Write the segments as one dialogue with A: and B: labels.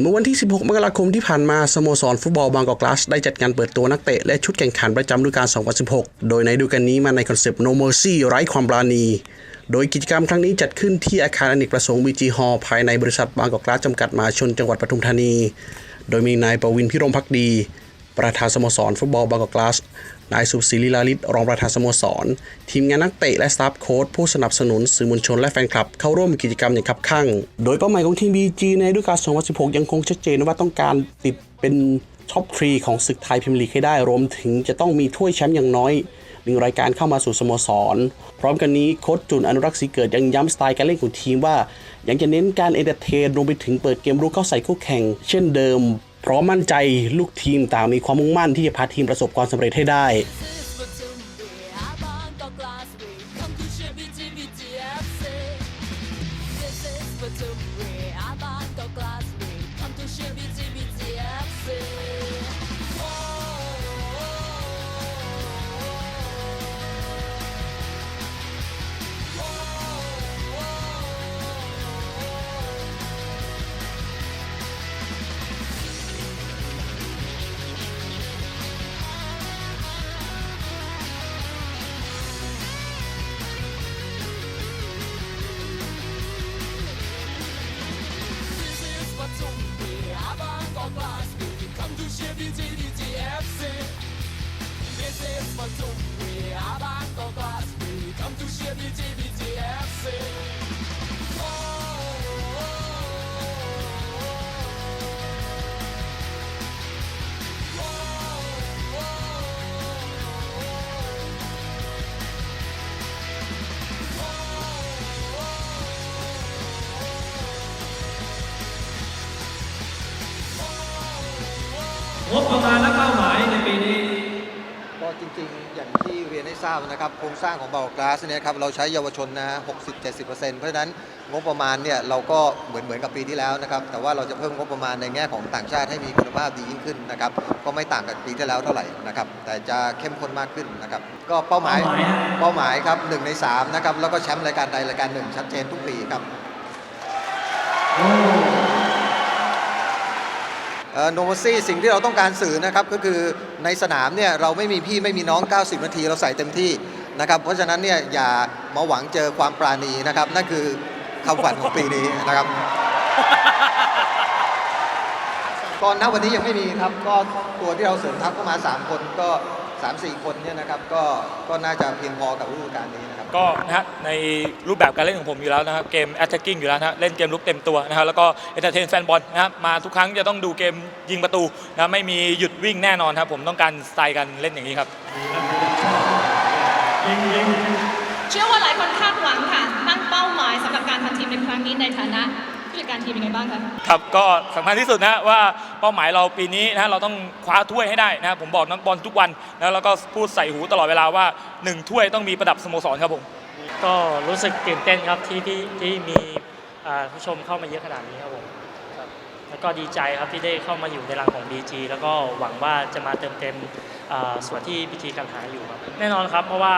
A: เมื่อวันที่ 16 มกราคมที่ผ่านมาสโมสรฟุตบอลบางกอกกลาสได้จัดการเปิดตัวนักเตะ และชุดแข่งขันประจำฤดูกาล 2016 โดยในฤดูกาลนี้มาในคอนเซปต์ No Mercy ไร้ความปราณี โดยกิจกรรมครั้งนี้จัดขึ้นที่อาคารอเนกประสงค์ BG Hall ภายในบริษัทบางกอกกลาสจำกัดมหาชนจังหวัดปทุมธานี โดยมีนายประวินพิรมพักดี ประธานสโมสรฟุตบอลบางกอกกลาส นายสุศิริลาลิตรองประธานสโมสร ทีมงานนักเตะและสตาฟโค้ชผู้สนับสนุนสื่อมวลชนและแฟนคลับ เข้าร่วมกิจกรรมอย่างคับคั่ง โดยเป้าหมายของทีม BG ในฤดูกาล 2016 ยังคงชัดเจนว่าต้องการติดเป็นท็อปทรีของศึกไทยพรีเมียร์ลีกให้ได้รวมถึงจะต้องมีถ้วยแชมป์อย่างน้อยหนึ่งรายการเข้ามาสู่สโมสร พร้อมกันนี้โค้ชจุนอนุรักษ์ศรีเกิดยังย้ำสไตล์การเล่นของทีมว่ายังจะเน้นการเอนเตอร์เทนรวมไปถึงเปิดเกมรุกเข้าใส่คู่แข่ง เช่นเดิม พร้อมมั่นใจลูกทีมต่างมีความมุ่งมั่นที่จะพาทีมประสบความสำเร็จให้ได้
B: Oblast Komm du Schiff, wie die, wie die FC Wir sehen zwar dumm, aber
C: งบประมาณและเป้าหมายในปีนี้
D: ก็จริงๆ อย่างที่เรียนให้ทราบนะครับ โครงสร้างของบา g กลาสเนี่ยครับ เราใช้เยาวชนนะฮะ60-70%เพราะฉะนั้นงบประมาณเนี่ยเราก็เหมือนเหมือนกับปีที่แล้วนะครับ แต่ว่าเราจะเพิ่มงบประมาณในแง่ของต่างชาติให้มีคุณภาพดียิ่งขึ้นนะครับ ก็ไม่ต่างกับปีที่แล้วเท่าไหร่นะครับ แต่จะเข้มข้นมากขึ้นนะครับ ก็เป้าหมาย
C: เป้าหมายฮะ
D: เป้าหมายครับหนึ่งในสามนะครับ แล้วก็แชมป์รายการใดรายการหนึ่งชัดเจนทุกปีครับ โนวซี่สิ่งที่เราต้องการสื่อนะครับก็คือในสนามเนี่ยเราไม่มีพี่ไม่มีน้อง 90 นาทีเราใส่เต็มที่นะครับเพราะฉะนั้นเนี่ยอย่ามาหวังเจอความปราณีนะครับนั่นคือคำฝันของปีนี้นะครับตอนนั้นวันนี้ยังไม่มีครับก็ตัวที่เราเสริมทัพเข้ามา 3 คนก็ 3-4 คนเนี่ยนะครับก็ก็น่าจะเพียงพอกับฤดูกาลนี้นะครับ
E: ก็นะฮะในรูปแบบการเล่นของผมอยู่แล้วนะครับเกม attacking อยู่แล้วนะฮะเล่นเกมลุกเต็มตัวนะครับแล้วก็ entertain แฟนบอลนะครับมาทุกครั้งจะต้องดูเกมยิงประตูนะไม่มีหยุดวิ่งแน่นอนครับผมต้องการสไตล์การเล่นอย่างนี้ครับ
F: เชื่อว่าหลายคนคาดหวังค่ะตั้งเป้าหมายสำหรับการทำทีมในครั้งนี้ในฐานะ ผู้จัดการทีมเป็นไงบ้างคะ
E: ครับก็สำคัญที่สุดนะว่าเป้าหมายเราปีนี้นะเราต้องคว้าถ้วยให้ได้นะครับผมบอกนักบอลทุกวันนะแล้วก็พูดใส่หูตลอดเวลาว่าหนึ่งถ้วยต้องมีประดับสโมสรครับผม
G: ก็รู้สึกตื่นเต้นครับที่ที่ที่มีอ่าผู้ชมเข้ามาเยอะขนาดนี้ครับผมครับแล้วก็ดีใจครับที่ได้เข้ามาอยู่ในรังของ BG แล้วก็หวังว่าจะมาเติมเต็มอ่าส่วนที่ BG กำลังหาอยู่ครับแน่นอนครับเพราะว่า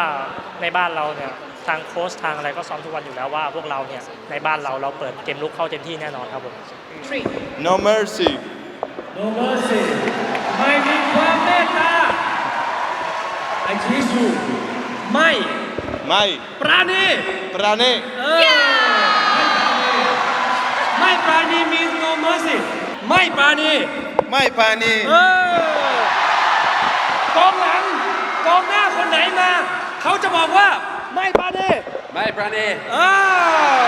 G: ในบ้านเราเนี่ย ทางโค้ชทางอะไรก็ซ้อมทุกวันอยู่แล้วว่าพวกเราเนี่ยในบ้านเราเราเปิดเกมลุกเข้าเต็มที่แน่นอนครับผม
F: Three
H: No mercy.
C: No mercy ไม่มีความเมตตาไอชีสูไม่
H: Mai.
C: ปราณี
H: Prane.
C: เออไม่ปราณี means no mercy ไม่ปราณี
H: Mai pani.
C: เออกองหลังกองหน้าคนไหนมา เขาจะบอกว่า ไม่ปราณี
H: Mai prane.
C: เออ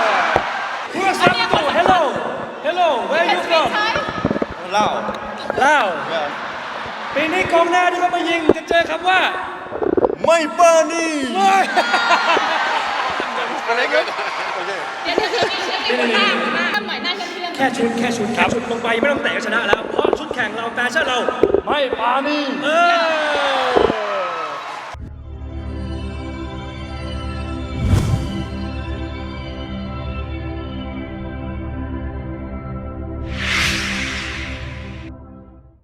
C: ผู้รักษาประตู hello hello where you from
H: Lao.
C: ลาว
H: Yeah.
C: ปีนี้กองหน้าที่เขามายิงจะเจอคำว่า
H: Mai pani.
C: เฮ้ย
H: Very good.
F: เดี๋ยวเดี๋ยวเดี๋ยวเดี๋ยวเดี๋ยวหน้าหน้าหน่อยหน้าเชื่อมๆ
C: แค่ชุดแค่ชุดแค่ชุดลงไปไม่ต้องเตะก็ชนะแล้ว เพราะชุดแข่งเราแฟชั่นเรา
E: ไม่ปานี
C: เออ